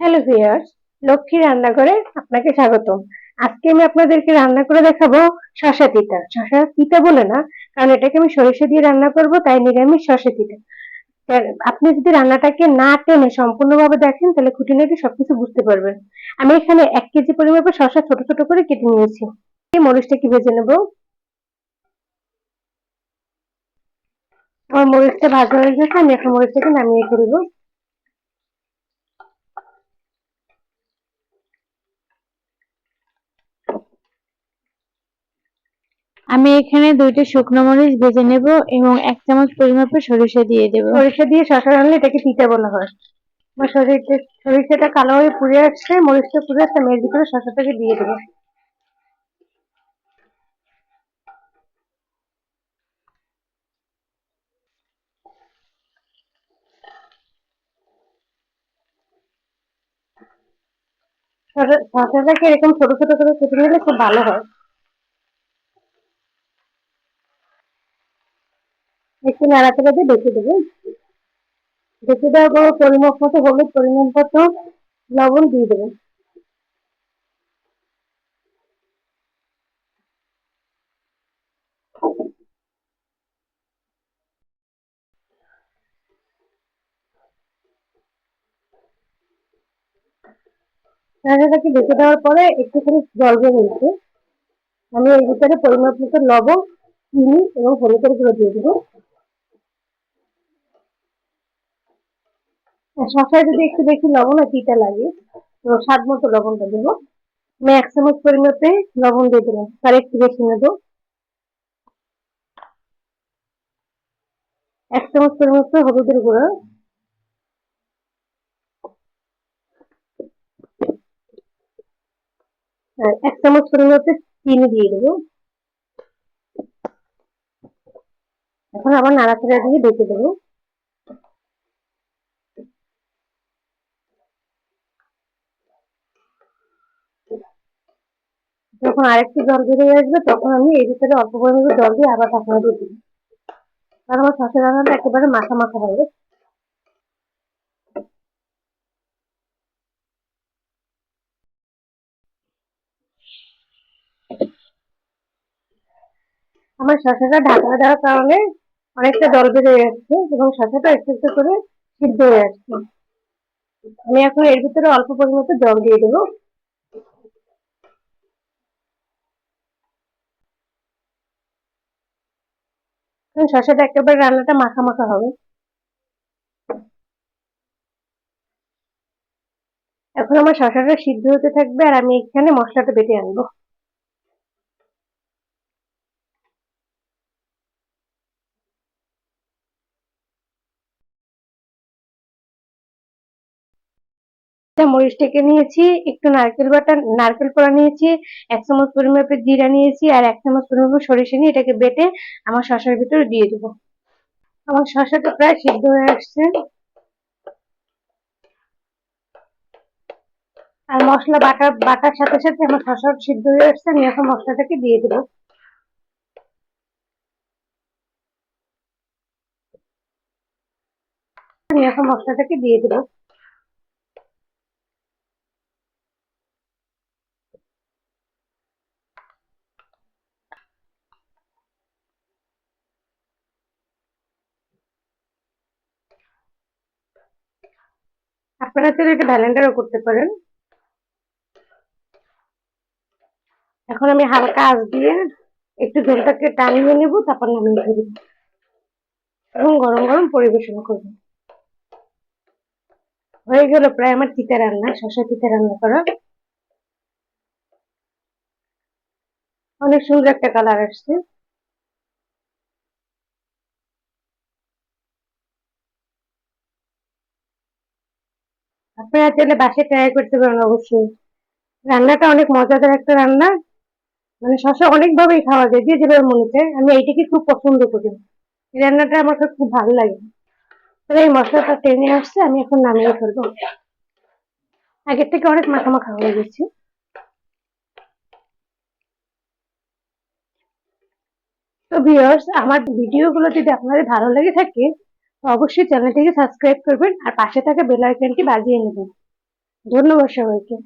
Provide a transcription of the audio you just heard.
Hello viewers Lakshmi রান্নাঘরে আপনাকে স্বাগতম। আজকে আমি আপনাদেরকে রান্না করে দেখাবো শশা তিতা। শশা তিতা বলে না, কারণ এটাকে আমি সরিষা দিয়ে রান্না করব, তাই নিরামিষ শশা তিতা। আপনি যদি রান্নাটাকে না টেনে সম্পূর্ণভাবে দেখেন, তাহলে খুঁটিনাটি সবকিছু বুঝতে পারবেন। আমি এখানে এক কেজি পরিমাপে শশা ছোট ছোট করে কেটে নিয়েছি। এই মরিচটা কি ভেজে নেব? আমার মরিচটা ভাজা হয়ে গেছে, আমি এখন মরিচটাকে নামিয়ে ফেলব আমি এখানে দুইটা শুকনো মরিচ ভেজে নেব এবং এক চামচ পরিমাপে সরিষা দিয়ে দেব। সরিষা দিয়ে শশা রান্না, এটাকে তিতা বলা হয়। আমার সরিষা, সরিষাটা কালো হয়ে পুড়ে আসছে, মরিচটা পুড়ে আসছে, আমি এর ভিতরে শশাটাকে দিয়ে দেবো। শশাটাকে এরকম ছোট ছোট করে কেটে নিলে খুব ভালো হয়। একটু নাড়াচাড়া দিয়ে ঢেকে দেবো। ঢেকে দেওয়ার পর পরিমাপ মতো হলুদ, পরিমাণ মতো লবণ দিয়ে দেবো। রান্নাটাকে ঢেকে দেওয়ার পরে একটুখানি জল বেরিয়েছে আমি এর ভিতরে পরিমাপ মতো লবণ, চিনি এবং হলুদের গুঁড়ো দিয়ে দেবো। শশায় যদি একটু বেশি লবণ আর তিতা লাগে। তো স্বাদ মতো লবণটা দেবো। আমি এক চামচ পরিমাপে লবণ দিয়ে দিলাম তার একটু বেশি নেব। এক চামচ পরিমাপে হলুদের গুঁড়ো। আর এক চামচ পরিমাপে চিনি দিয়ে দেবো। এখন আবার নাড়াচাড়া দিয়ে ঢেকে দেবো। যখন আরেকটু জল বেরিয়ে আসবে, তখন আমি এই ভিতরে অল্প পরিমাণে জল দিয়ে আবার ঢাকনা দিয়ে দিই কারণ আমার শসা রান্নাটা একেবারে মাখা মাখা হবে আমার শসাটা ঢাকনা দেওয়ার কারণে অনেকটা জল বেরিয়ে যাচ্ছে এবং শসাটা একটু একটু করে সিদ্ধ হয়ে যাচ্ছে আমি এখন এর ভিতরে অল্প পরিমাণে জল দিয়ে দেবো। শসাটা একেবারে রান্নাটা মাখা মাখা হবে। এখন আমার শসাটা সিদ্ধ হতে থাকবে আর আমি এখানে মশলাটা বেটে আনব। মরিচটাকে নিয়েছি, একটু নারকেল বাটা, নারকেল পোড়া নিয়েছি, এক চামচ পরিমাপে জিরা নিয়েছি আর এক চামচ পরিমাপে সরিষা নিয়ে এটাকে বেটে আমার শশার ভিতরে দিয়ে দেবো। আমার শশাটা প্রায় সিদ্ধ হয়ে আসছে। আর মশলা বাটার বাটার সাথে সাথে আমার শশা সিদ্ধ হয়ে আসছে, আমি এখন মশলাটাকে দিয়ে দেবো। আমি এখন মশলাটাকে দিয়ে দেবো। আপনারা চাইলে এটা ভ্যালেন্ডারও করতে পারেন। এখন আমি হালকা আঁচ দিয়ে একটু ঝোলটাকে টানিয়ে নেব, তারপর নামিয়ে ফেলব এবং গরম গরম পরিবেশন করব। হয়ে গেল প্রায় আমার তিতা রান্না শশা তিতা রান্না করা। অনেক সুন্দর একটা কালার আসছে। আপনারা চাইলে বাসে ট্রাই করতে পারেন অবশ্যই। রান্নাটা অনেক মজাদার একটা রান্না। মানে শশা অনেকভাবেই খাওয়া যায়, যে যেভাবে মনে চায়। আমি এইটাকে খুব পছন্দ করি। এই রান্নাটা আমার খুব ভালো লাগে। তাহলে এই মশলাটা টেনে আসছে, আমি এখন নামিয়ে ফেলব। আগের থেকে অনেক মাখা মাখা হয়ে গেছে। তো ভিউয়ার্স আমার ভিডিওগুলো যদি আপনাদের ভালো লেগে থাকে অবশ্যই চ্যানেলটিকে সাবস্ক্রাইব করবেন আর পাশে থাকা বেল আইকনটি বাজিয়ে নেবেন। ধন্যবাদ সবাইকে।